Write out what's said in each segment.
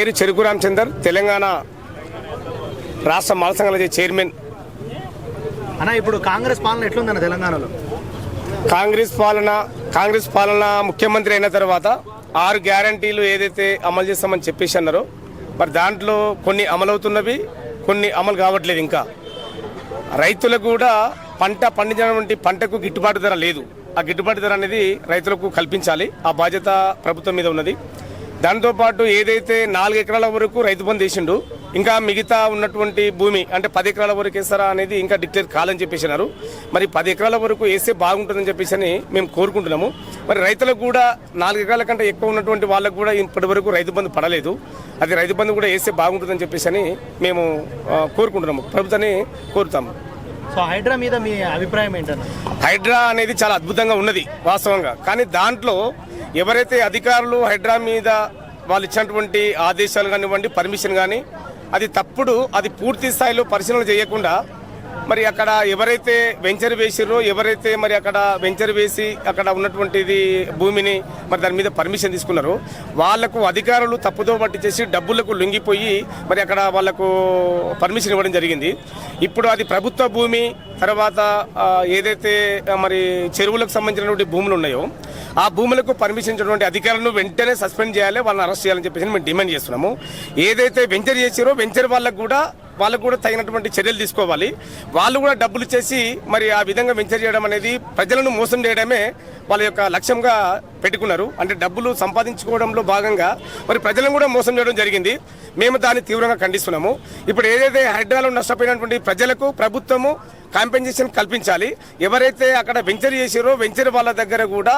పేరు చెరుకు రామచందర్ తెలంగాణ రాష్ట్ర మాల సంఘాల చైర్మన్. అన్న ఇప్పుడు కాంగ్రెస్ పాలన ఎట్లుందన్న తెలంగాణలో? కాంగ్రెస్ పాలన కాంగ్రెస్ పాలన ముఖ్యమంత్రి అయిన తర్వాత ఆరు గ్యారంటీలు ఏదైతే అమలు చేస్తామని చెప్పేసి అన్నారో మరి దాంట్లో కొన్ని అమలవుతున్నవి కొన్ని అమలు కావట్లేదు ఇంకా. రైతులకు కూడా పంట పండించినటువంటి పంటకు గిట్టుబాటు ధర లేదు. ఆ గిట్టుబాటు ధర అనేది రైతులకు కల్పించాలి. ఆ బాధ్యత ప్రభుత్వం మీద ఉన్నది. దాంతోపాటు ఏదైతే నాలుగు ఎకరాల వరకు రైతు బంధు వేసిండు ఇంకా మిగతా ఉన్నటువంటి భూమి అంటే పది ఎకరాల వరకు వేస్తారా అనేది ఇంకా డిక్లేర్ కాలని చెప్పేసినారు. మరి పది ఎకరాల వరకు వేస్తే బాగుంటుందని చెప్పేసి అని మేము కోరుకుంటున్నాము. మరి రైతులకు కూడా నాలుగు ఎకరాల కంటే ఎక్కువ ఉన్నటువంటి వాళ్ళకు కూడా ఇప్పటి వరకు రైతు బంధు పడలేదు. అది రైతు బంధు కూడా వేస్తే బాగుంటుందని చెప్పేసి అని మేము కోరుకుంటున్నాము. ప్రభుత్వాన్ని కోరుతాము. సో హైడ్రా మీద మీ అభిప్రాయం ఏంటన్నా? హైడ్రా అనేది చాలా అద్భుతంగా ఉన్నది వాస్తవంగా. కానీ దాంట్లో ఎవరైతే అధికారులు హైడ్రా మీద వాళ్ళు ఇచ్చినటువంటి ఆదేశాలు కానివ్వండి పర్మిషన్ కానీ అది తప్పుడు అది పూర్తి స్థాయిలో పరిశీలన చేయకుండా మరి అక్కడ ఎవరైతే వెంచర్ వేసారో ఎవరైతే మరి అక్కడ వెంచర్ వేసి అక్కడ ఉన్నటువంటిది భూమిని మరి దాని మీద పర్మిషన్ తీసుకున్నారో వాళ్ళకు అధికారులు తప్పుదో పట్టించేసి డబ్బులకు లొంగిపోయి మరి అక్కడ వాళ్ళకు పర్మిషన్ ఇవ్వడం జరిగింది. ఇప్పుడు అది ప్రభుత్వ భూమి తర్వాత ఏదైతే మరి చెరువులకు సంబంధించినటువంటి భూములు ఉన్నాయో ఆ భూములకు పర్మిషన్ ఇచ్చినటువంటి అధికారులను వెంటనే సస్పెండ్ చేయాలి వాళ్ళని అరెస్ట్ చేయాలని చెప్పేసి మేము డిమాండ్ చేస్తున్నాము. ఏదైతే వెంచర్ చేసారో వెంచర్ వాళ్ళకు కూడా వాళ్ళకు కూడా తగినటువంటి చర్యలు తీసుకోవాలి. వాళ్ళు కూడా డబ్బులు చేసి మరి ఆ విధంగా వెంచర్ చేయడం అనేది ప్రజలను మోసం చేయడమే వాళ్ళ యొక్క లక్ష్యంగా పెట్టుకున్నారు. అంటే డబ్బులు సంపాదించుకోవడంలో భాగంగా మరి ప్రజలను కూడా మోసం చేయడం జరిగింది. మేము దాన్ని తీవ్రంగా ఖండిస్తున్నాము. ఇప్పుడు ఏదైతే హైడ్రాలో నష్టపోయినటువంటి ప్రజలకు ప్రభుత్వము కాంపెన్సేషన్ కల్పించాలి. ఎవరైతే అక్కడ వెంచర్ చేసిరో వెంచర్ వాళ్ళ దగ్గర కూడా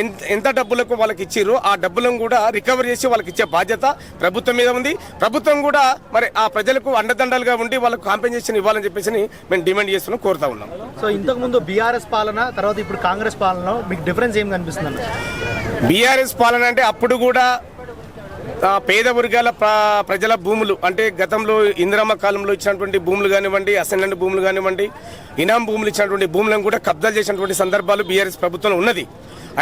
ఎంత ఎంత డబ్బులకు వాళ్ళకి ఇచ్చిరో ఆ డబ్బులను కూడా రికవర్ చేసి వాళ్ళకి ఇచ్చే బాధ్యత ప్రభుత్వం మీద ఉంది. ప్రభుత్వం కూడా మరి ఆ ప్రజలకు అండదండలుగా ఉండి వాళ్ళకు కాంపెన్సేషన్ ఇవ్వాలని చెప్పేసి మేము డిమాండ్ చేస్తున్నాం కోరుతా ఉన్నాం. సో ఇంతకు ముందు బీఆర్ఎస్ పాలన తర్వాత ఇప్పుడు కాంగ్రెస్ పాలన మీకు డిఫరెన్స్ ఏం కనిపిస్తుంది బీఆర్ఎస్ పాలన అంటే అప్పుడు కూడా పేద వర్గాల ప్రజల భూములు అంటే గతంలో ఇందిరమ్మ కాలంలో ఇచ్చినటువంటి భూములు కానివ్వండి అసెంబ్లీ భూములు కానివ్వండి ఇనాం భూములు ఇచ్చినటువంటి భూములను కూడా కబ్జాలు చేసినటువంటి సందర్భాలు బీఆర్ఎస్ ప్రభుత్వంలో ఉన్నది.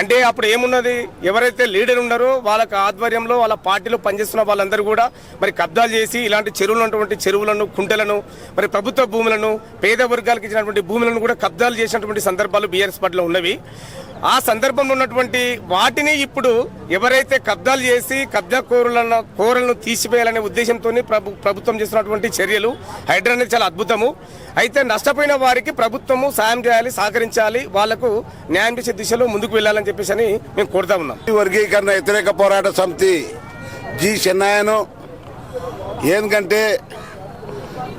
అంటే అప్పుడు ఏమున్నది? ఎవరైతే లీడర్ ఉన్నారో వాళ్ళకి ఆధ్వర్యంలో వాళ్ళ పార్టీలో పనిచేస్తున్న వాళ్ళందరూ కూడా మరి కబ్జాలు చేసి ఇలాంటి చెరువులు ఉన్నటువంటి చెరువులను కుంటలను మరి ప్రభుత్వ భూములను పేద వర్గాలకు ఇచ్చినటువంటి భూములను కూడా కబ్జాలు చేసినటువంటి సందర్భాలు బీఆర్ఎస్ పార్టీలో ఉన్నవి. ఆ సందర్భంలో ఉన్నటువంటి వాటిని ఇప్పుడు ఎవరైతే కబ్జాలు చేసి కబ్జా కోరులను కోరలను తీసివేయాలనే ఉద్దేశంతో ప్రభు ప్రభుత్వం చేస్తున్నటువంటి చర్యలు. హైడ్రా అనేది చాలా అద్భుతము. అయితే నష్టపోయిన వారికి ప్రభుత్వము సాయం చేయాలి సహకరించాలి. వాళ్ళకు న్యాయం చేసే దిశలో ముందుకు వెళ్ళాలని చెప్పేసి అని మేము కోరుతా ఉన్నాం. వర్గీకరణ వ్యతిరేక పోరాట సమితి జి చెన్నాయను. ఎందుకంటే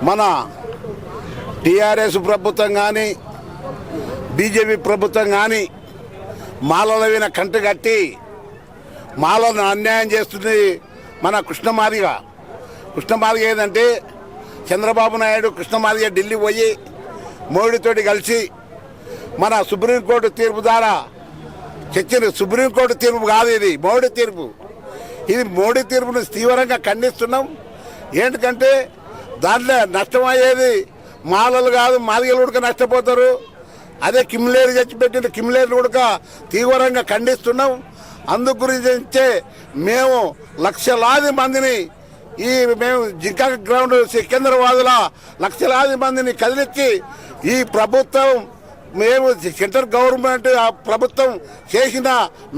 మన టిఆర్ఎస్ ప్రభుత్వం కానీ బీజేపీ ప్రభుత్వం కానీ మాలల మీద కంట కట్టి మాలను అన్యాయం చేస్తుంది మన కృష్ణమాదిగ. కృష్ణమాదిగ ఏంటంటే చంద్రబాబు నాయుడు కృష్ణమాదిగ ఢిల్లీ పోయి మోడీతోటి కలిసి మన సుప్రీంకోర్టు తీర్పు ద్వారా చర్చను సుప్రీంకోర్టు తీర్పు కాదు ఇది మోడీ తీర్పు. ఇది మోడీ తీర్పును తీవ్రంగా ఖండిస్తున్నాం. ఏంటంటే దాంట్లో నష్టమయ్యేది మాలలు కాదు మాదిగలు ఉడక నష్టపోతారు. అదే కిమ్లేరు చచ్చిపెట్టిన కిమ్లేరు ఉడక తీవ్రంగా ఖండిస్తున్నాం. అందు గురించే మేము లక్షలాది మందిని ఈ మేము జింకా గ్రౌండ్ సికింద్రాబాద్ల లక్షలాది మందిని కదిలించి ఈ ప్రభుత్వం మేము సెంట్రల్ గవర్నమెంట్ ఆ ప్రభుత్వం చేసిన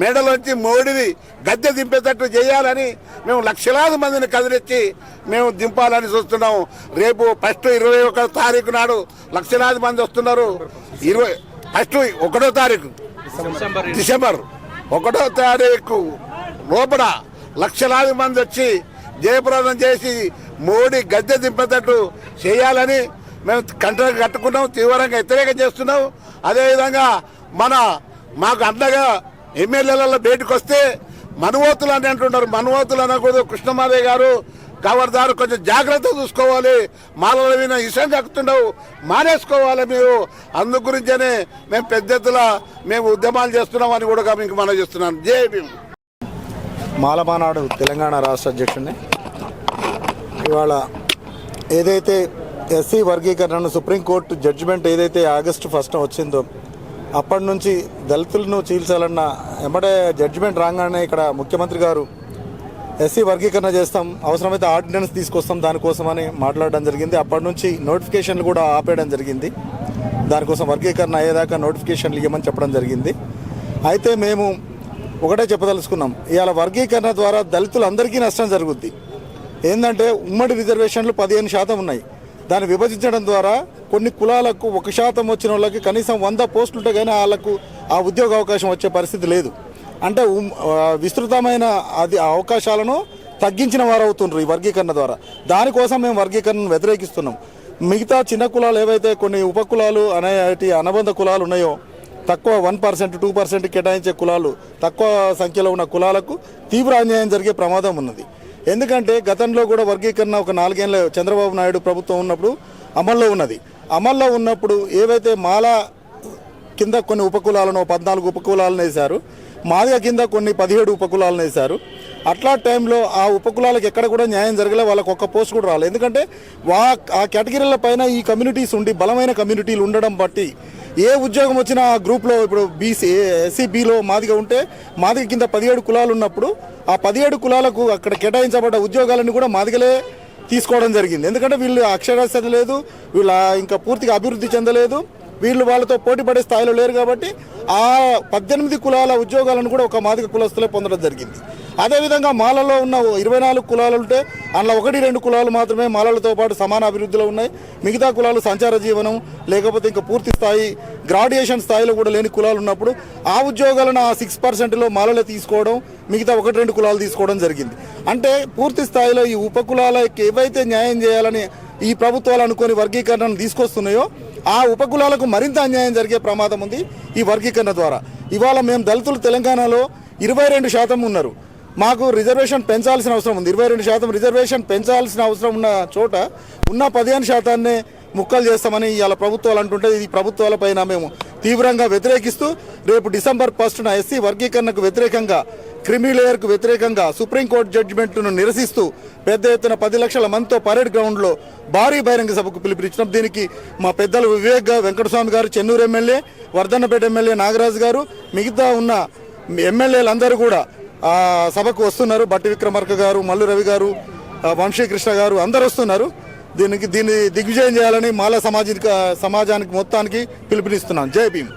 మెడలోంచి మోడీని గద్దె దింపేటట్టు చేయాలని మేము లక్షలాది మందిని కదిలించి మేము దింపాలని చూస్తున్నాం. రేపు ఫస్ట్ ఇరవై ఒక తారీఖు నాడు లక్షలాది మంది వస్తున్నారు. ఇరవై ఫస్ట్ ఒకటో తారీఖు. డిసెంబర్. ఒకటో తారీఖు లోపల లక్షలాది మంది వచ్చి జయప్రదం చేసి మోడీ గద్దె దింపేటట్టు చేయాలని మేము కంట కట్టుకున్నాం తీవ్రంగా వ్యతిరేకం చేస్తున్నాం. అదేవిధంగా మన మాకు అండగా ఎమ్మెల్యేలలో బయటకు వస్తే మనువోతులు అని అంటున్నారు. మనువోతులు అనకూడదు. కృష్ణమాదయ్య గారు కవర్దారు కొంచెం జాగ్రత్త చూసుకోవాలి. మాలల మీద ఇష్టం కక్కుతుండవు. మానేసుకోవాలి మీరు. అందు గురించనే మేము పెద్ద ఎత్తున మేము ఉద్యమాలు చేస్తున్నామని కూడా మీకు మనం చేస్తున్నాను. జే భీమ్. మాలమానాడు తెలంగాణ రాష్ట్ర అధ్యక్షుడిని. ఇవాళ ఏదైతే ఎస్సీ వర్గీకరణను సుప్రీంకోర్టు జడ్జిమెంట్ ఏదైతే ఆగస్టు ఫస్ట్ వచ్చిందో అప్పటి నుంచి దళితులను చీల్చాలన్న ఎమ్మడే జడ్జిమెంట్ రాగానే ఇక్కడ ముఖ్యమంత్రి గారు ఎస్సీ వర్గీకరణ చేస్తాం అవసరమైతే ఆర్డినెన్స్ తీసుకొస్తాం దానికోసమని మాట్లాడడం జరిగింది. అప్పటి నుంచి నోటిఫికేషన్లు కూడా ఆపేయడం జరిగింది. దానికోసం వర్గీకరణ అయ్యేదాకా నోటిఫికేషన్లు ఇవ్వమని చెప్పడం జరిగింది. అయితే మేము ఒకటే చెప్పదలుచుకున్నాం ఇవాళ వర్గీకరణ ద్వారా దళితులందరికీ నష్టం జరుగుద్ది. ఏంటంటే ఉమ్మడి రిజర్వేషన్లు పదిహేను శాతం ఉన్నాయి. దాన్ని విభజించడం ద్వారా కొన్ని కులాలకు ఒక శాతం వచ్చిన వాళ్ళకి కనీసం వంద పోస్టులు ఉంటే కానీ వాళ్ళకు ఆ ఉద్యోగ అవకాశం వచ్చే పరిస్థితి లేదు. అంటే విస్తృతమైన అది అవకాశాలను తగ్గించిన వారు అవుతుండ్రు ఈ వర్గీకరణ ద్వారా. దానికోసం మేము వర్గీకరణను వ్యతిరేకిస్తున్నాం. మిగతా చిన్న కులాలు ఏవైతే కొన్ని ఉపకులాలు అనేటి అనుబంధ కులాలు ఉన్నాయో తక్కువ వన్ పర్సెంట్ టూ పర్సెంట్ కేటాయించే కులాలు తక్కువ సంఖ్యలో ఉన్న కులాలకు తీవ్ర అన్యాయం జరిగే ప్రమాదం ఉన్నది. ఎందుకంటే గతంలో కూడా వర్గీకరణ ఒక నాలుగేళ్ళ చంద్రబాబు నాయుడు ప్రభుత్వం ఉన్నప్పుడు అమల్లో ఉన్నది. అమల్లో ఉన్నప్పుడు ఏవైతే మాల కింద కొన్ని ఉపకులాలను పద్నాలుగు ఉపకులాలను వేశారు మాదిగ కింద కొన్ని పదిహేడు ఉపకులాలను వేశారు. అట్లా టైంలో ఆ ఉపకులాలకు ఎక్కడ కూడా న్యాయం జరగలే వాళ్ళకు ఒక్క పోస్ట్ కూడా రాలేదు ఎందుకంటే వా ఆ కేటగిరీల పైన ఈ కమ్యూనిటీస్ ఉండి బలమైన కమ్యూనిటీలు ఉండడం బట్టి ఏ ఉద్యోగం వచ్చినా ఆ గ్రూప్లో ఇప్పుడు బీసీ ఎస్సీబీలో మాదిగా మాదిగ ఉంటే మాదిగ కింద పదిహేడు కులాలు ఉన్నప్పుడు ఆ పదిహేడు కులాలకు అక్కడ కేటాయించబడ్డ ఉద్యోగాలను కూడా మాదిగలే తీసుకోవడం జరిగింది. ఎందుకంటే వీళ్ళు అక్షరాస్యత లేదు వీళ్ళ ఇంకా పూర్తిగా అభివృద్ధి చెందలేదు. వీళ్ళు వాళ్ళతో పోటీ పడే స్థాయిలో లేరు కాబట్టి ఆ పద్దెనిమిది కులాల ఉద్యోగాలను కూడా ఒక మాదిక కులస్తులే పొందడం జరిగింది. అదేవిధంగా మాలలో ఉన్న ఇరవై నాలుగు కులాలు ఉంటే అందులో ఒకటి రెండు కులాలు మాత్రమే మాలలతో పాటు సమాన అభివృద్ధిలో ఉన్నాయి. మిగతా కులాలు సంచార జీవనం లేకపోతే ఇంకా పూర్తి స్థాయి గ్రాడ్యుయేషన్ స్థాయిలో కూడా లేని కులాలు ఉన్నప్పుడు ఆ ఉద్యోగాలను ఆ సిక్స్ పర్సెంట్లో మాలలు తీసుకోవడం మిగతా ఒకటి రెండు కులాలు తీసుకోవడం జరిగింది. అంటే పూర్తి స్థాయిలో ఈ ఉపకులాలకు ఏవైతే న్యాయం చేయాలని ఈ ప్రభుత్వాలు అనుకొని వర్గీకరణను తీసుకొస్తున్నాయో ఆ ఉపకులాలకు మరింత అన్యాయం జరిగే ప్రమాదం ఉంది ఈ వర్గీకరణ ద్వారా. ఇవాళ మేము దళితులు తెలంగాణలో ఇరవై రెండు శాతం ఉన్నారు. మాకు రిజర్వేషన్ పెంచాల్సిన అవసరం ఉంది. ఇరవై రెండు శాతం రిజర్వేషన్ పెంచాల్సిన అవసరం ఉన్న చోట ఉన్న పదిహేను శాతాన్నే ముక్కలు చేస్తామని ఇవాళ ప్రభుత్వాలు అంటుంటే ఈ ప్రభుత్వాలపైన మేము తీవ్రంగా వ్యతిరేకిస్తూ రేపు డిసెంబర్ ఫస్ట్న ఎస్సీ వర్గీకరణకు వ్యతిరేకంగా క్రిమిలేయర్కు వ్యతిరేకంగా సుప్రీంకోర్టు జడ్జిమెంట్ను నిరసిస్తూ పెద్ద ఎత్తున పది లక్షల మందితో పరేడ్ గ్రౌండ్లో భారీ బహిరంగ సభకు పిలుపునిచ్చినాం. దీనికి మా పెద్దలు వివేక్ వెంకటస్వామి గారు చెన్నూరు ఎమ్మెల్యే వర్ధన్నపేట ఎమ్మెల్యే నాగరాజు గారు మిగతా ఉన్న ఎమ్మెల్యేలందరూ కూడా ఆ సభకు వస్తున్నారు. బట్టి విక్రమార్క గారు మల్లు రవి గారు వంశీకృష్ణ గారు అందరు వస్తున్నారు. దీనికి దీన్ని దిగ్విజయం చేయాలని మాల సమాజిక సమాజానికి మొత్తానికి పిలుపునిస్తున్నాం జై భీమ్.